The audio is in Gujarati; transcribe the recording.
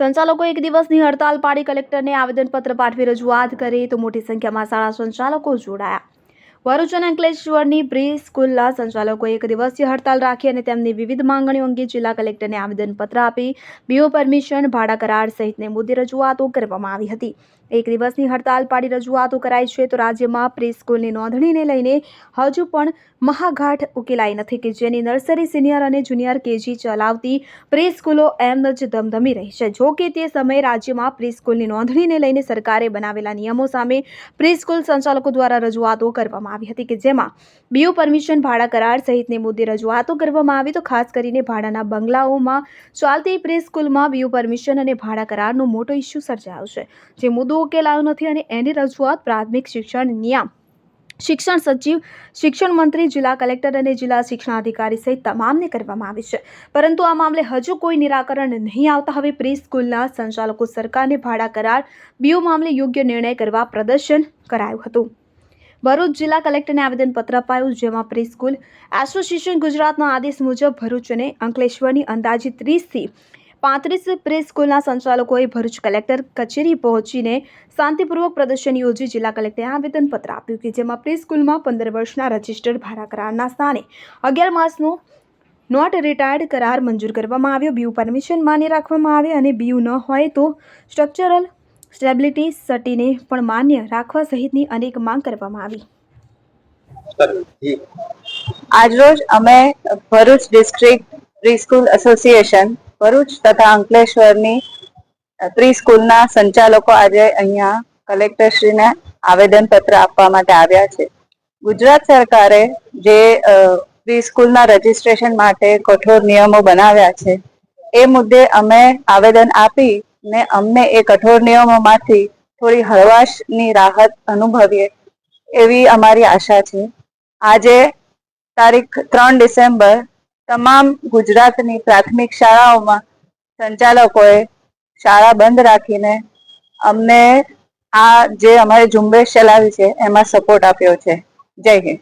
સંચાલકો એક દિવસની હડતાલ પાડી કલેક્ટરને આવેદનપત્ર પાઠવી રજૂઆત કરી તો મોટી સંખ્યામાં શાળા સંચાલકો જોડાયા. ભરૂચ અને અંકલેશ્વરની પ્રી સ્કૂલના સંચાલકોએ એક દિવસીય હડતાલ રાખી અને તેમની વિવિધ માંગણીઓ અંગે જિલ્લા કલેક્ટરને આવેદનપત્ર આપી, બીઓ પરમિશન, ભાડા કરાર સહિતને મુદ્દે રજૂઆતો કરવામાં આવી હતી. એક દિવસની હડતાલ પાડી રજૂઆતો કરાઈ છે તો રાજ્યમાં પ્રી સ્કૂલની નોંધણીને લઈને હજુ પણ મહાઘાટ ઉકેલાઈ નથી કે જેની નર્સરી, સિનિયર અને જુનિયર કેજી ચલાવતી પ્રી સ્કૂલો એમ જ ધમધમી રહી છે. જો કે તે સમયે રાજ્યમાં પ્રી સ્કૂલની નોંધણીને લઈને સરકારે બનાવેલા નિયમો સામે પ્રી સ્કૂલ સંચાલકો દ્વારા રજૂઆતો કરવામાં આવી હતી કે જેમાં બીયુ પરમિશન, ભાડા કરાર સહિતની મુદ્દે રજૂઆતો કરવામાં આવી. તો ખાસ કરીને ભાડાના બંગલાઓમાં ચાલતી પ્રે સ્કૂલમાં બીયુ પરમિશન અને ભાડા કરારનો મોટો ઇસ્યુ સર્જાયો છે. જે મુદ્દો ઉકેલાયો નથી અને એની રજૂઆત પ્રાથમિક શિક્ષણ નિયમ શિક્ષણ સચિવ, શિક્ષણ મંત્રી, જિલ્લા કલેક્ટર અને જિલ્લા શિક્ષણાધિકારી સહિત તમામને કરવામાં આવી છે. પરંતુ આ મામલે હજુ કોઈ નિરાકરણ નહીં આવતા. હવે પ્રી સ્કૂલના સંચાલકો સરકારને ભાડા કરાર બીઓ મામલે યોગ્ય નિર્ણય કરવા પ્રદર્શન કરાયું હતું. ભરૂચ જિલ્લા કલેક્ટરને આવેદનપત્ર અપાયું, જેમાં પ્રિસ્કૂલ એસોસિએશન ગુજરાતના આદેશ મુજબ ભરૂચ અને અંકલેશ્વરની અંદાજિત ત્રીસથી પાંત્રીસ પ્રિસ્કૂલના સંચાલકોએ ભરૂચ કલેક્ટર કચેરી પહોંચીને શાંતિપૂર્વક પ્રદર્શન યોજી જિલ્લા કલેક્ટરે આવેદનપત્ર આપ્યું કે જેમાં પ્રી સ્કૂલમાં પંદર વર્ષના રજિસ્ટર્ડ ભાડા કરારના સ્થાને અગિયાર માસનો નોટ રિટાયર્ડ કરાર મંજૂર કરવામાં આવ્યો. બીયુ પરમિશન માન્ય રાખવામાં આવે અને બીયુ ન હોય તો સ્ટ્રક્ચરલ સ્ટેબિલિટી સટીને પણ માન્ય રાખવા સહિતની અનેક માંગ કરવામાં આવી. આજરોજ અમે Bharuch district preschool association, Bharuch તથા અંકલેશ્વરની પ્રીસ્કૂલના સંચાલકો આજે અહીંયા કલેક્ટરશ્રીને આવેદનપત્ર આપવા માટે આવ્યા છે. ગુજરાત સરકારે જે પ્રીસ્કૂલના રજીસ્ટ્રેશન માટે કઠોર નિયમો બનાવ્યા છે, એ મુદ્દે અમે આવેદન આપી ને અમને એ કઠોર નિયમોમાંથી થોડી હળવાશની રાહત અનુભવીએ એવી અમારી આશા છે. આજે તારીખ ત્રણ ડિસેમ્બર તમામ ગુજરાતની પ્રાથમિક શાળાઓમાં સંચાલકોએ શાળા બંધ રાખીને અમને આ જે અમારી ઝુંબેશ ચલાવી છે, એમાં સપોર્ટ આપ્યો છે. જય હિન્દ.